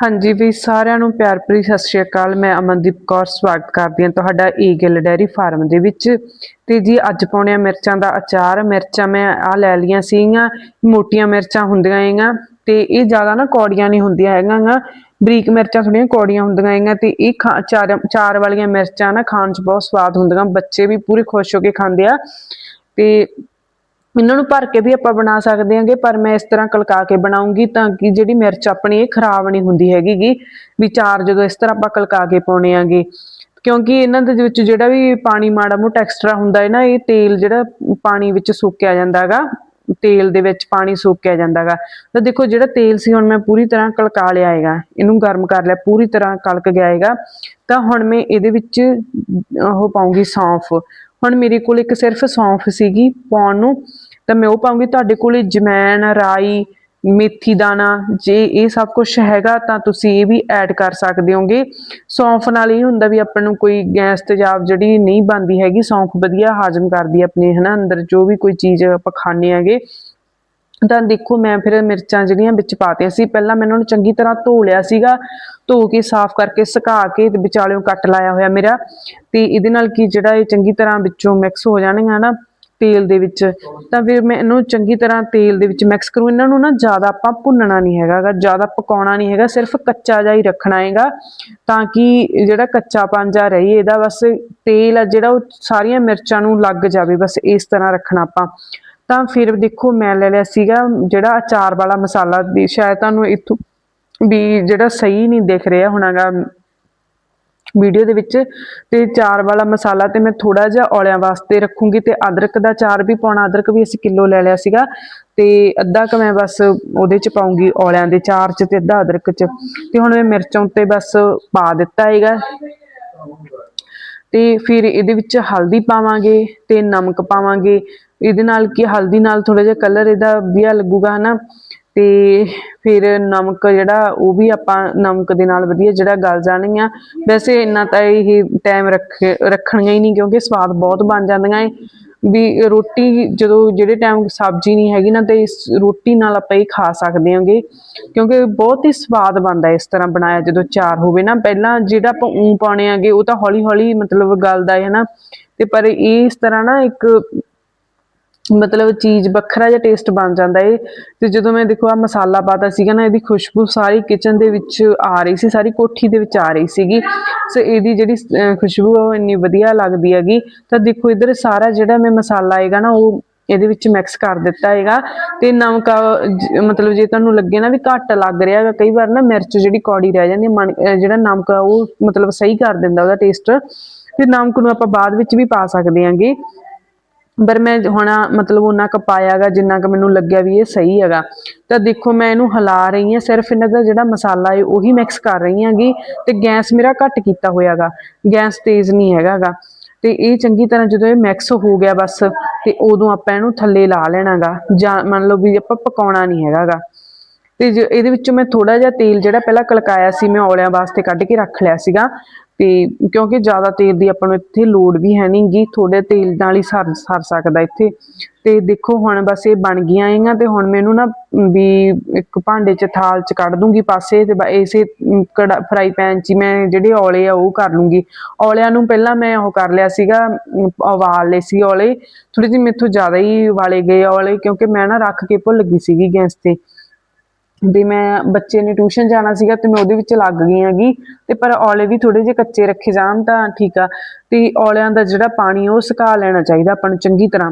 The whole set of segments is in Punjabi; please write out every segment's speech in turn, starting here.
ਹਾਂਜੀ, ਵੀ ਸਾਰਿਆਂ ਨੂੰ ਪਿਆਰ ਭਰੀ ਸਤਿ ਸ਼੍ਰੀ ਅਕਾਲ। ਮੈਂ ਅਮਨਦੀਪ ਕੌਰ, ਸਵਾਗਤ ਕਰਦੀ ਹਾਂ ਤੁਹਾਡਾ ਈ ਗਿੱਲ ਡੈਰੀ ਫਾਰਮ ਦੇ ਵਿੱਚ। ਤੇ ਜੀ, ਅੱਜ ਪਾਉਣੇ ਆ ਮਿਰਚਾਂ ਦਾ ਅਚਾਰ। ਮਿਰਚਾਂ ਮੈਂ ਆ ਲੈ ਲੀਆਂ ਸੀਗੀਆਂ, ਮੋਟੀਆਂ ਮਿਰਚਾਂ ਹੁੰਦੀਆਂ ਹੈਗੀਆਂ। ਤੇ ਇਹ ਜ਼ਿਆਦਾ ਨਾ ਕੌੜੀਆਂ ਨਹੀਂ ਹੁੰਦੀਆਂ ਹੈਗੀਆਂ। ਗਾ। ਬਰੀਕ ਮਿਰਚਾਂ ਥੋੜੀਆਂ ਕੌੜੀਆਂ ਹੁੰਦੀਆਂ ਹੈਗੀਆਂ ਤੇ ਇਹ ਖਾ- ਚਾਰ ਚਾਰ ਵਾਲੀਆਂ ਮਿਰਚਾਂ ਨਾ ਖਾਣ 'ਚ ਬਹੁਤ ਸਵਾਦ ਹੁੰਦੀਆਂ। ਬੱਚੇ ਵੀ ਪੂਰੇ ਖੁਸ਼ ਹੋ ਕੇ ਖਾਂਦੇ ਆ। ਤੇ ਇਹਨਾਂ ਨੂੰ ਭਰ ਕੇ ਵੀ ਆਪਾਂ ਬਣਾ ਸਕਦੇ ਹਾਂਗੇ, ਪਰ ਮੈਂ ਇਸ ਤਰ੍ਹਾਂ ਕਲਕਾ ਕੇ ਬਣਾਉਂਗੀ ਤਾਂ ਕਿ ਜਿਹੜੀ ਮਿਰਚ ਆਪਣੀ ਇਹ ਖਰਾਬ ਨਹੀਂ ਹੁੰਦੀ ਹੈਗੀ ਵੀ ਚਾਰ ਜਦੋਂ ਇਸ ਤਰ੍ਹਾਂ ਆਪਾਂ ਕਲਕਾ ਕੇ ਪਾਉਣੇ ਆਂਗੇ। ਕਿਉਂਕਿ ਇਹਨਾਂ ਦੇ ਵਿੱਚ ਜਿਹੜਾ ਵੀ ਪਾਣੀ ਮਾੜਾ ਮੋਟਾ ਐਕਸਟਰਾ ਹੁੰਦਾ ਹੈ ਨਾ, ਇਹ ਤੇਲ ਜਿਹੜਾ ਪਾਣੀ ਵਿੱਚ ਸੁੱਕਿਆ ਜਾਂਦਾ ਹੈਗਾ ਤੇਲ ਦੇ ਵਿੱਚ ਪਾਣੀ ਸੁੱਕਿਆ ਜਾਂਦਾ ਹੈਗਾ ਤਾਂ ਦੇਖੋ ਜਿਹੜਾ ਤੇਲ ਸੀ, ਹੁਣ ਮੈਂ ਪੂਰੀ ਤਰ੍ਹਾਂ ਕਲਕਾ ਲਿਆ ਹੈਗਾ, ਇਹਨੂੰ ਗਰਮ ਕਰ ਲਿਆ, ਪੂਰੀ ਤਰ੍ਹਾਂ ਕਲਕ ਗਿਆ ਹੈਗਾ। ਤਾਂ ਹੁਣ ਮੈਂ ਇਹਦੇ ਵਿੱਚ ਉਹ ਪਾਉਂਗੀ ਸੌਂਫ। ਹੁਣ ਮੇਰੇ ਕੋਲ ਇੱਕ ਸਿਰਫ ਸੌਂਫ ਸੀਗੀ ਪਾਉਣ ਨੂੰ, ਤਾਂ ਮੈਂ ਉਹ ਪਾਉਂਗੀ। ਤੁਹਾਡੇ ਕੋਲ ਜਮੈਣ, ਰਾਈ, ਮੇਥੀ ਦਾਣਾ, ਜੇ ਇਹ ਸਭ ਕੁਝ ਹੈਗਾ ਤਾਂ ਤੁਸੀਂ ਇਹ ਵੀ ਐਡ ਕਰ ਸਕਦੇ ਹੋਗੇ। ਸੌਂਫ ਨਾਲ ਇਹ ਹੁੰਦਾ ਵੀ ਆਪਾਂ ਨੂੰ ਕੋਈ ਗੈਸ ਤੇਜ਼ਾਬ ਜਿਹੜੀ ਨਹੀਂ ਬਣਦੀ ਹੈਗੀ, ਸੌਂਫ ਵਧੀਆ ਹਾਜ਼ਮ ਕਰਦੀ ਆਪਣੇ, ਹਨਾ। ਅੰਦਰ ਜੋ ਵੀ ਕੋਈ ਚੀਜ਼ ਆਪਾਂ ਖਾਣੇ ਹੈਗੇ ਤਾਂ ਦੇਖੋ ਮੈਂ ਫਿਰ ਮਿਰਚਾਂ ਜਿਹੜੀਆਂ ਵਿੱਚ ਪਾਤੀਆਂ ਸੀ, ਪਹਿਲਾਂ ਮੈਂ ਉਹਨਾਂ ਨੂੰ ਚੰਗੀ ਤਰ੍ਹਾਂ ਧੋ ਲਿਆ ਸੀਗਾ, ਧੋ ਕੇ ਸਾਫ਼ ਕਰਕੇ ਸੁਕਾ ਕੇ ਤੇ ਵਿਚਾਲਿਓਂ ਕੱਟ ਲਾਇਆ ਹੋਇਆ ਮੇਰਾ ਤੇ ਇਹਦੇ ਨਾਲ ਕੀ ਜਿਹੜਾ ਇਹ ਚੰਗੀ ਤਰ੍ਹਾਂ ਵਿੱਚੋਂ ਮਿਕਸ ਹੋ ਜਾਣਗੀਆਂ ਨਾ ਤੇਲ ਦੇ ਵਿੱਚ, ਤਾਂ ਫਿਰ ਮੈਂ ਇਹਨੂੰ ਚੰਗੀ ਤਰ੍ਹਾਂ ਤੇਲ ਦੇ ਵਿੱਚ ਮਿਕਸ ਕਰੂੰ, ਇਹਨਾਂ ਨੂੰ ਨਾ ਜ਼ਿਆਦਾ ਆਪਾਂ ਭੁੰਨਣਾ ਨਹੀਂ ਹੈਗਾ ਜ਼ਿਆਦਾ ਪਕਾਉਣਾ ਨਹੀਂ ਹੈਗਾ, ਸਿਰਫ ਕੱਚਾ ਜਿਹਾ ਹੀ ਰੱਖਣਾ ਹੈਗਾ ਤਾਂ ਕਿ ਜਿਹੜਾ ਕੱਚਾ ਪੰਜਾ ਰਹੀ, ਇਹਦਾ ਬਸ ਤੇਲ ਆ ਜਿਹੜਾ ਉਹ ਸਾਰੀਆਂ ਮਿਰਚਾਂ ਨੂੰ ਲੱਗ ਜਾਵੇ, ਬਸ ਇਸ ਤਰ੍ਹਾਂ ਰੱਖਣਾ ਆਪਾਂ। ਤਾਂ ਫਿਰ ਦੇਖੋ ਮੈਂ ਲੈ ਲਿਆ ਸੀਗਾ ਜਿਹੜਾ ਅਚਾਰ ਵਾਲਾ ਮਸਾਲਾ ਦੀ, ਸ਼ਾਇਦ ਤੁਹਾਨੂੰ ਇੱਥੋਂ ਵੀ ਜਿਹੜਾ ਸਹੀ ਨਹੀਂ ਦਿਖ ਰਿਹਾ ਹੋਣਾਗਾ ਵੀਡੀਓ ਦੇ ਵਿੱਚ, ਤੇ ਚਾਰ ਵਾਲਾ ਮਸਾਲਾ ਤੇ ਮੈਂ ਥੋੜਾ ਜਿਹਾ ਔਲਿਆਂ ਵਾਸਤੇ ਰੱਖੂੰਗੀ ਤੇ ਅਦਰਕ ਦਾ ਚਾਰ ਵੀ ਪਾਉਣਾ, ਅਦਰਕ ਵੀ ਅਸੀਂ ਕਿਲੋ ਲੈ ਲਿਆ ਸੀਗਾ ਤੇ ਅੱਧਾ ਕ ਮੈਂ ਬਸ ਉਹਦੇ ਚ ਪਾਉਂਗੀ ਔਲਿਆਂ ਦੇ ਚਾਰ ਚ ਤੇ ਅੱਧਾ ਅਦਰਕ ਚ ਤੇ ਹੁਣ ਮੈਂ ਮਿਰਚਾਂ ਉੱਤੇ ਬਸ ਪਾ ਦਿੱਤਾ ਹੈਗਾ। ਤੇ ਫਿਰ ਇਹਦੇ ਵਿੱਚ ਹਲਦੀ ਪਾਵਾਂਗੇ ਤੇ ਨਮਕ ਪਾਵਾਂਗੇ। ਇਹਦੇ ਨਾਲ ਕੀ ਹਲਦੀ ਨਾਲ ਥੋੜਾ ਜਿਹਾ ਕਲਰ ਇਹਦਾ ਵਧੀਆ ਲੱਗੂਗਾ, ਹਨਾ? ਤੇ ਫਿਰ ਨਮਕ ਜਿਹੜਾ, ਉਹ ਵੀ ਆਪਾਂ ਨਮਕ ਦੇ ਨਾਲ ਵਧੀਆ ਜਿਹੜਾ ਗਲ ਜਾਣਗੀਆਂ ਵੈਸੇ ਇੰਨਾ ਤਾਂ ਇਹ ਟਾਈਮ ਰੱਖ, ਰੱਖਣੀਆਂ ਹੀ ਨਹੀਂ ਕਿਉਂਕਿ ਸਵਾਦ ਬਹੁਤ ਬਣ ਜਾਂਦੀਆਂ ਏ। ਵੀ ਰੋਟੀ ਜਦੋਂ ਜਿਹੜੇ ਟਾਈਮ ਸਬਜ਼ੀ ਨਹੀਂ ਹੈਗੀ ਨਾ, ਤੇ ਇਸ ਰੋਟੀ ਨਾਲ ਆਪਾਂ ਇਹ ਖਾ ਸਕਦੇ ਹਾਂਗੇ। ਕਿਉਂਕਿ ਬਹੁਤ ਹੀ ਸਵਾਦ ਬਣਦਾ ਇਸ ਤਰ੍ਹਾਂ ਬਣਾਇਆ, ਜਦੋਂ ਚਾਰ ਹੋਵੇ ਨਾ। ਪਹਿਲਾਂ ਜਿਹੜਾ ਆਪਾਂ ਊਂ ਪਾਉਣੇ ਆਗੇ ਉਹ ਤਾਂ ਹੌਲੀ ਹੌਲੀ ਮਤਲਬ ਗਲਦਾ ਹੈ ਨਾ ਤੇ ਪਰ ਇਹ ਇਸ ਤਰ੍ਹਾਂ ਨਾ ਇੱਕ ਮਤਲਬ ਚੀਜ਼ ਵੱਖਰਾ ਜਿਹਾ ਟੇਸਟ ਬਣ ਜਾਂਦਾ ਏ। ਤੇ ਜਦੋਂ ਮੈਂ ਦੇਖੋ ਆ ਮਸਾਲਾ ਪਾਤਾ ਸੀਗਾ ਨਾ ਇਹਦੀ ਖੁਸ਼ਬੂ ਸਾਰੀ ਕਿਚਨ ਦੇ ਵਿੱਚ ਆ ਰਹੀ ਸੀ ਸਾਰੀ ਕੋਠੀ ਦੇ ਵਿੱਚ ਆ ਰਹੀ ਸੀਗੀ। ਸੋ ਇਹਦੀ ਜਿਹੜੀ ਖੁਸ਼ਬੂ ਉਹ ਇੰਨੀ ਵਧੀਆ ਲੱਗਦੀ ਹੈਗੀ। ਤਾਂ ਦੇਖੋ ਇਧਰ ਸਾਰਾ ਜਿਹੜਾ ਮੈਂ ਮਸਾਲਾ ਆਏਗਾ ਨਾ ਉਹ ਇਹਦੇ ਵਿੱਚ ਮਿਕਸ ਕਰ ਦਿੱਤਾ ਹੈਗਾ। ਤੇ ਨਮਕ ਮਤਲਬ ਜੇ ਤੁਹਾਨੂੰ ਲੱਗੇ ਨਾ ਵੀ ਘੱਟ ਲੱਗ ਰਿਹਾ ਹੈਗਾ ਕਈ ਵਾਰ ਨਾ ਮਿਰਚ ਜਿਹੜੀ ਕੌੜੀ ਰਹਿ ਜਾਂਦੀ ਹੈ, ਜਿਹੜਾ ਨਮਕ ਆ ਉਹ ਮਤਲਬ ਸਹੀ ਕਰ ਦਿੰਦਾ ਉਹਦਾ ਟੇਸਟ ਤੇ ਨਮਕ ਨੂੰ ਆਪਾਂ ਬਾਅਦ ਵਿੱਚ ਵੀ ਪਾ ਸਕਦੇ ਹਾਂਗੇ। ਪਰ ਮੈਂ ਹੁਣ ਮਤਲਬ ਉਹਨਾਂ ਕ ਪਾਇਆਗਾ ਜਿੰਨਾ ਕ ਮੈਨੂੰ ਲੱਗਿਆ ਵੀ ਇਹ ਸਹੀ ਹੈਗਾ। ਤਾਂ ਦੇਖੋ, ਮੈਂ ਇਹਨੂੰ ਹਿਲਾ ਰਹੀ ਹਾਂ, ਸਿਰਫ ਇਹਨਾਂ ਦਾ ਜਿਹੜਾ ਮਸਾਲਾ ਹੈ, ਉਹੀ ਮਿਕਸ ਕਰ ਰਹੀ ਹਾਂਗੀ ਤੇ ਗੈਸ ਮੇਰਾ ਘੱਟ ਕੀਤਾ ਹੋਇਆਗਾ ਗੈਸ ਤੇਜ਼ ਨਹੀਂ ਹੈਗਾਗਾ ਤੇ ਇਹ ਚੰਗੀ ਤਰ੍ਹਾਂ ਜਦੋਂ ਇਹ ਮਿਕਸ ਹੋ ਗਿਆ ਬਸ, ਤੇ ਉਦੋਂ ਆਪਾਂ ਇਹਨੂੰ ਥੱਲੇ ਲਾ ਲੈਣਾਗਾ ਜਾਂ ਮੰਨ ਲਓ ਵੀ ਆਪਾਂ ਪਕਾਉਣਾ ਨਹੀਂ ਹੈਗਾਗਾ ਤੇ ਜੇ ਇਹਦੇ ਵਿੱਚੋਂ ਮੈਂ ਥੋੜਾ ਜਿਹਾ ਤੇਲ ਜਿਹੜਾ ਪਹਿਲਾਂ ਕਲਕਾਇਆ ਸੀ, ਮੈਂ ਔਲਿਆਂ ਵਾਸਤੇ ਕੱਢ ਕੇ ਰੱਖ ਲਿਆ ਸੀਗਾ ਤੇ ਕਿਉਂਕਿ ਜ਼ਿਆਦਾ ਤੇਲ ਦੀ ਆਪਾਂ ਨੂੰ ਇੱਥੇ ਲੋੜ ਵੀ ਹੈ ਨਹੀਂਗੀ ਥੋੜੇ ਤੇਲ ਨਾਲ ਹੀ ਸਰ ਸਰ ਸਕਦਾ ਇੱਥੇ। ਤੇ ਦੇਖੋ ਹੁਣ ਬਸ ਇਹ ਬਣ ਗਈਆਂ ਹੈਗੀਆਂ ਤੇ ਹੁਣ ਮੈਨੂੰ ਨਾ ਵੀ ਇੱਕ ਭਾਂਡੇ 'ਚ ਥਾਲ 'ਚ ਕੱਢ ਦੂੰਗੀ ਪਾਸੇ ਤੇ ਇਸੇ ਕੜਾ, ਫਰਾਈ ਪੈਨ 'ਚ ਹੀ ਮੈਂ ਜਿਹੜੇ ਔਲੇ ਆ ਉਹ ਕਰ ਲੂੰਗੀ। ਔਲਿਆਂ ਨੂੰ ਪਹਿਲਾਂ ਮੈਂ ਉਹ ਕਰ ਲਿਆ ਸੀਗਾ, ਉਬਾਲ ਲਏ ਸੀ ਔਲੇ। ਥੋੜੀ ਜਿਹੀ ਮੇਥੋਂ ਜ਼ਿਆਦਾ ਹੀ ਵਾਲੇ ਗਏ ਔਲੇ ਕਿਉਂਕਿ ਮੈਂ ਨਾ ਰੱਖ ਕੇ ਭੁੱਲ ਗਈ ਸੀਗੀ ਗੈਸ ਤੇ। ਵੀ ਮੈਂ ਬੱਚੇ ਨੇ ਟਿਊਸ਼ਨ ਜਾਣਾ ਸੀਗਾ ਤੇ ਮੈਂ ਉਹਦੇ ਵਿੱਚ ਲੱਗ ਗਈ ਹੈਗੀ। ਤੇ ਪਰ ਔਲੇ ਵੀ ਥੋੜੇ ਜਿਹੇ ਕੱਚੇ ਰੱਖੇ ਜਾਣ ਤਾਂ ਠੀਕ ਆ। ਤੇ ਔਲਿਆਂ ਦਾ ਜਿਹੜਾ ਪਾਣੀ ਉਹ ਸੁਕਾ ਲੈਣਾ ਚਾਹੀਦਾ ਆਪਾਂ ਨੂੰ ਚੰਗੀ ਤਰ੍ਹਾਂ।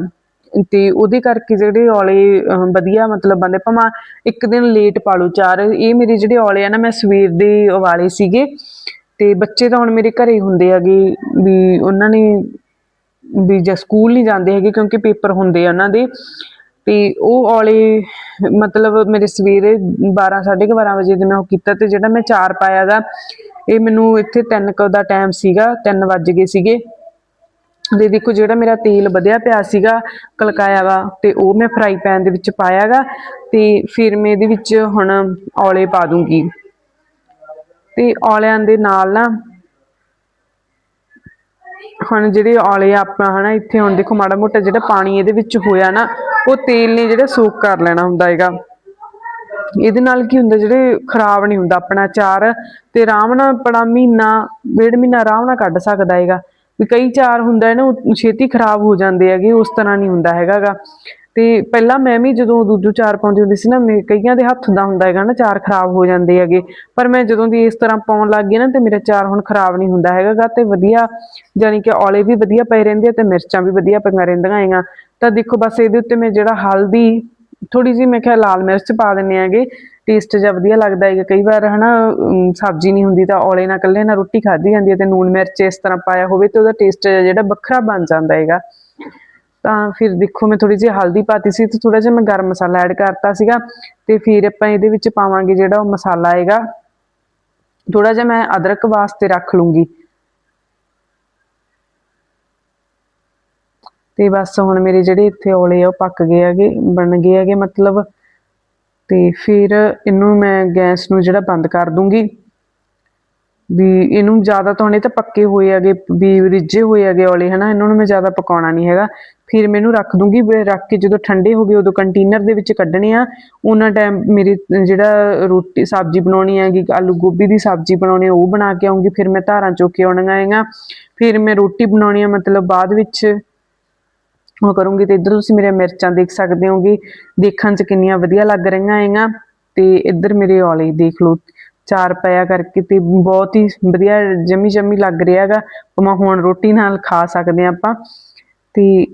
ਤੇ ਉਹਦੇ ਕਰਕੇ ਜਿਹੜੇ ਔਲੇ ਵਧੀਆ ਮਤਲਬ ਬੰਦੇ ਭਾਵੇਂ ਇੱਕ ਦਿਨ ਲੇਟ ਪਾ ਲਓ ਚਾਰ, ਇਹ ਮੇਰੇ ਜਿਹੜੇ ਔਲੇ ਆ ਨਾ, ਮੈਂ ਸਵੇਰ ਦੇ ਉਬਾਲੇ ਸੀਗੇ। ਤੇ ਬੱਚੇ ਤਾਂ ਹੁਣ ਮੇਰੇ ਘਰੇ ਹੁੰਦੇ ਹੈਗੇ ਵੀ ਉਹਨਾਂ ਨੇ ਵੀ ਜੇ ਸਕੂਲ ਨਹੀਂ ਜਾਂਦੇ ਹੈਗੇ ਕਿਉਂਕਿ ਪੇਪਰ ਹੁੰਦੇ ਆ ਉਹਨਾਂ ਦੇ। ਤੇ ਉਹ ਔਲੇ, ਮਤਲਬ ਮੇਰੇ ਸਵੇਰੇ 12 12:30 ਵਜੇ ਦੇ ਮੈਂ ਉਹ ਕੀਤਾ ਤੇ ਜਿਹੜਾ ਮੈਂ ਚਾਰ ਪਾਇਆਗਾ ਇਹ ਮੈਨੂੰ ਇੱਥੇ 3 ਕੁ ਦਾ ਟਾਈਮ ਸੀਗਾ 3 ਵੱਜ ਗਏ ਸੀਗੇ। ਤੇ ਦੇਖੋ ਜਿਹੜਾ ਮੇਰਾ ਤੇਲ ਵਧਿਆ ਪਿਆ ਸੀਗਾ, ਕਲਕਾਇਆ ਵਾ, ਤੇ ਉਹ ਮੈਂ ਫਰਾਈ ਪੈਨ ਦੇ ਵਿੱਚ ਪਾਇਆਗਾ ਤੇ ਫਿਰ ਮੈਂ ਇਹਦੇ ਵਿੱਚ ਹੁਣ ਔਲੇ ਪਾ ਦੂੰਗੀ। ਤੇ ਔਲਿਆਂ ਦੇ ਨਾਲ ਨਾ, ਹੁਣ ਜਿਹੜੇ ਔਲੇ ਆਪਾਂ ਹਨਾ, ਇੱਥੇ ਹੁਣ ਦੇਖੋ ਮਾੜਾ ਮੋਟਾ ਜਿਹੜਾ ਪਾਣੀ ਇਹਦੇ ਵਿੱਚ ਹੋਇਆ ਨਾ ਉਹ ਤੇਲ ਨੇ ਜਿਹੜਾ ਸੂਕ ਕਰ ਲੈਣਾ ਹੁੰਦਾ ਹੈਗਾ। ਇਹਦੇ ਨਾਲ ਕੀ ਹੁੰਦਾ, ਜਿਹੜੇ ਖਰਾਬ ਨਹੀਂ ਹੁੰਦਾ ਆਪਣਾ ਚਾਰ ਤੇ ਆਰਾਮ ਨਾਲ ਆਪਣਾ ਮਹੀਨਾ, ਡੇਢ ਮਹੀਨਾ ਆਰਾਮ ਨਾਲ ਕੱਢ ਸਕਦਾ ਹੈਗਾ। ਵੀ ਕਈ ਚਾਰ ਹੁੰਦਾ ਹੈ ਨਾ, ਉਹ ਛੇਤੀ ਖਰਾਬ ਹੋ ਜਾਂਦੇ ਹੈਗੇ, ਉਸ ਤਰ੍ਹਾਂ ਨਹੀਂ ਹੁੰਦਾ ਹੈਗਾਗਾ। ਤੇ ਪਹਿਲਾਂ ਮੈਂ ਵੀ ਜਦੋਂ ਦੂਜੂ ਚਾਰ ਪਾਉਂਦੀ ਹੁੰਦੀ ਸੀ ਨਾ, ਮੇ ਕਈਆਂ ਦੇ ਹੱਥ ਦਾ ਹੁੰਦਾ ਹੈਗਾ ਨਾ, ਚਾਰ ਖਰਾਬ ਹੋ ਜਾਂਦੇ ਹੈਗੇ। ਪਰ ਮੈਂ ਜਦੋਂ ਦੀ ਇਸ ਤਰ੍ਹਾਂ ਪਾਉਣ ਲੱਗ ਗਈ ਨਾ, ਤੇ ਮੇਰਾ ਚਾਰ ਹੁਣ ਖਰਾਬ ਨਹੀਂ ਹੁੰਦਾ ਹੈਗਾਗਾ, ਤੇ ਵਧੀਆ ਯਾਨੀ ਕਿ ਔਲੇ ਵੀ ਵਧੀਆ ਪਏ ਰਹਿੰਦੇ ਤੇ ਮਿਰਚਾਂ ਵੀ ਵਧੀਆ ਪਈਆਂ ਰਹਿੰਦੀਆਂ ਹੈਗੀਆਂ। ਤਾਂ ਦੇਖੋ ਬਸ ਇਹਦੇ ਉੱਤੇ ਮੈਂ ਜਿਹੜਾ ਹਲਦੀ ਥੋੜੀ ਜਿਹੀ ਮੈਂ ਕਿਹਾ ਲਾਲ ਮਿਰਚ ਪਾ ਦਿੰਨੇ ਆਗੇ ਟੇਸਟ ਜਿਹਾ ਵਧੀਆ ਲੱਗਦਾ ਹੈਗਾ। ਕਈ ਵਾਰ ਹਨਾ ਸਬਜ਼ੀ ਨਹੀਂ ਹੁੰਦੀ ਤਾਂ ਔਲੇ ਨਾਲ ਇਕੱਲੇ ਨਾਲ ਰੋਟੀ ਖਾਧੀ ਜਾਂਦੀ ਹੈ ਤੇ ਨੂਨ ਮਿਰਚ ਇਸ ਤਰ੍ਹਾਂ ਪਾਇਆ ਹੋਵੇ ਤੇ ਉਹਦਾ ਟੇਸਟ ਜਿਹੜਾ ਵੱਖਰਾ ਬਣ ਜਾਂਦਾ ਹੈਗਾ। ਤਾਂ ਫਿਰ ਦੇਖੋ ਮੈਂ ਥੋੜੀ ਜਿਹੀ ਹਲਦੀ ਪਾਤੀ ਸੀ ਤੇ ਥੋੜਾ ਜਿਹਾ ਮੈਂ ਗਰਮ ਮਸਾਲਾ ਐਡ ਕਰਤਾ ਸੀਗਾ ਤੇ ਫਿਰ ਆਪਾਂ ਇਹਦੇ ਵਿੱਚ ਪਾਵਾਂਗੇ ਜਿਹੜਾ ਉਹ ਮਸਾਲਾ ਹੈਗਾ ਥੋੜਾ ਜਿਹਾ ਮੈਂ ਅਦਰਕ ਵਾਸਤੇ ਰੱਖ ਲੂੰਗੀ। ਤੇ ਬਸ ਹੁਣ ਮੇਰੇ ਜਿਹੜੇ ਇੱਥੇ ਔਲੇ ਆ, ਉਹ ਪੱਕ ਗਏ ਹੈਗੇ, ਬਣ ਗਏ ਹੈਗੇ ਮਤਲਬ। ਤੇ ਫਿਰ ਇਹਨੂੰ ਮੈਂ ਗੈਸ ਨੂੰ ਜਿਹੜਾ ਬੰਦ ਕਰ ਦੂੰਗੀ। ਵੀ ਇਹਨੂੰ ਜ਼ਿਆਦਾ ਤਾਂ ਹੁਣੇ ਤਾਂ ਪੱਕੇ ਹੋਏ ਹੈਗੇ, ਵੀ ਰਿੱਝੇ ਹੋਏ ਹੈਗੇ ਔਲੇ, ਹਨਾ? ਇਹਨਾਂ ਨੂੰ ਮੈਂ ਜ਼ਿਆਦਾ ਪਕਾਉਣਾ ਨਹੀਂ ਹੈਗਾ। ਫਿਰ ਮੈਨੂੰ ਰੱਖ ਦੂੰਗੀ ਰੱਖ ਕੇ ਜਦੋਂ ਠੰਡੇ ਹੋ ਗਏ ਉਦੋਂ ਕੰਟੇਨਰ ਦੇ ਵਿੱਚ ਕੱਢਣੇ ਆ। ਉਹਨਾਂ ਟਾਈਮ ਮੇਰੀ ਜਿਹੜਾ ਰੋਟੀ ਸਬਜ਼ੀ ਬਣਾਉਣੀ ਹੈਗੀ, ਆਲੂ ਗੋਭੀ ਦੀ ਸਬਜ਼ੀ ਬਣਾਉਣੀ ਉਹ ਬਣਾ ਕੇ ਆਉਂਗੀ, ਫਿਰ ਮੈਂ ਧਾਰਾਂ ਚੋ ਕੇ ਆਉਣੀਆਂ ਹੈਗੀਆਂ। ਫਿਰ ਮੈਂ ਰੋਟੀ ਬਣਾਉਣੀ ਆ, ਮਤਲਬ ਬਾਅਦ ਵਿੱਚ ਉਹ ਕਰੂੰਗੀ ਤੇ ਇੱਧਰ ਤੁਸੀਂ ਮੇਰੇ ਮਿਰਚਾਂ ਦੇਖ ਸਕਦੇ ਹੋਗੇ, ਦੇਖਣ 'ਚ ਕਿੰਨੀਆਂ ਵਧੀਆ ਲੱਗ ਰਹੀਆਂ ਹੈਗਾ ਤੇ ਇੱਧਰ ਮੇਰੇ ਔਲੇ ਦੇਖ ਲਓ, ਚਾਰ ਪਿਆ ਕਰਕੇ ਤੇ ਬਹੁਤ ਹੀ ਵਧੀਆ ਜਮੀ ਜਮੀ ਲੱਗ ਰਿਹਾ ਹੈਗਾ। ਮੈਂ ਹੁਣ ਰੋਟੀ ਨਾਲ ਖਾ ਸਕਦੇ ਹਾਂ ਆਪਾਂ। ਤੇ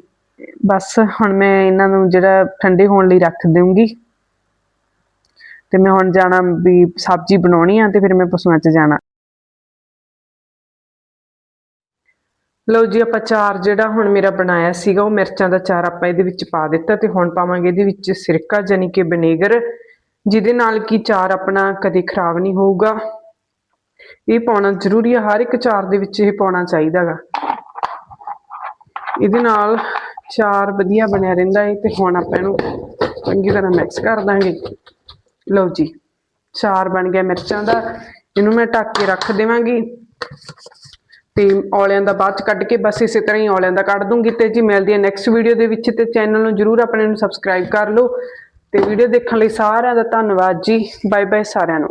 ਬਸ ਹੁਣ ਮੈਂ ਇਹਨਾਂ ਨੂੰ ਜਿਹੜਾ ਠੰਡੇ ਹੋਣ ਲਈ ਰੱਖ ਦਊਂਗੀ। ਤੇ ਮੈਂ ਹੁਣ ਜਾਣਾ ਵੀ ਸਬਜ਼ੀ ਬਣਾਉਣੀ ਆ ਤੇ ਫਿਰ ਮੈਂ ਪਸ਼ੂਆਂ 'ਚ ਜਾਣਾ। ਲਓ ਜੀ, ਆਪਾਂ ਚਾਰ ਜਿਹੜਾ ਹੁਣ ਮੇਰਾ ਬਣਾਇਆ ਸੀਗਾ, ਉਹ ਮਿਰਚਾਂ ਦਾ ਚਾਰ ਆਪਾਂ ਇਹਦੇ ਵਿੱਚ ਪਾ ਦਿੱਤਾ ਤੇ ਹੁਣ ਪਾਵਾਂਗੇ ਇਹਦੇ ਵਿੱਚ ਸਿਰਕਾ ਜਾਨੀ ਕਿ ਵਿਨੇਗਰ, ਜਿਹਦੇ ਨਾਲ ਕਿ ਚਾਰ ਆਪਣਾ ਕਦੇ ਖਰਾਬ ਨਹੀਂ ਹੋਊਗਾ। ਇਹ ਪਾਉਣਾ ਜ਼ਰੂਰੀ ਹੈ ਹਰ ਇੱਕ ਚਾਰ ਦੇ ਵਿੱਚ ਇਹ ਪਾਉਣਾ ਚਾਹੀਦਾਗਾ ਇਹਦੇ ਨਾਲ ਚਾਰ ਵਧੀਆ ਬਣਿਆ ਰਹਿੰਦਾ ਹੈ ਤੇ ਹੁਣ ਆਪਾਂ ਇਹਨੂੰ ਚੰਗੀ ਤਰ੍ਹਾਂ ਮਿਕਸ ਕਰ ਦਾਂਗੇ। ਲਓ ਜੀ, ਚਾਰ ਬਣ ਗਿਆ ਮਿਰਚਾਂ ਦਾ, ਇਹਨੂੰ ਮੈਂ ਢੱਕ ਕੇ ਰੱਖ ਦੇਵਾਂਗੀ। ਤੇ ਔਲਿਆਂ ਦਾ ਬਾਅਦ ਚ ਕੱਢ ਕੇ ਬਸ ਇਸੇ ਤਰ੍ਹਾਂ ਹੀ ਔਲਿਆਂ ਦਾ ਕੱਢ ਦੂੰਗੀ ਤੇ ਜੀ, ਮਿਲਦੀ ਹੈ ਨੈਕਸਟ ਵੀਡੀਓ ਦੇ ਵਿੱਚ ਤੇ ਚੈਨਲ ਨੂੰ ਜਰੂਰ ਆਪਣੇ ਨੂੰ ਸਬਸਕ੍ਰਾਈਬ ਕਰ ਲਓ। ਤੇ ਵੀਡੀਓ ਦੇਖਣ ਲਈ ਸਾਰਿਆਂ ਦਾ ਧੰਨਵਾਦ ਜੀ। ਬਾਏ ਬਾਏ ਸਾਰਿਆਂ ਨੂੰ।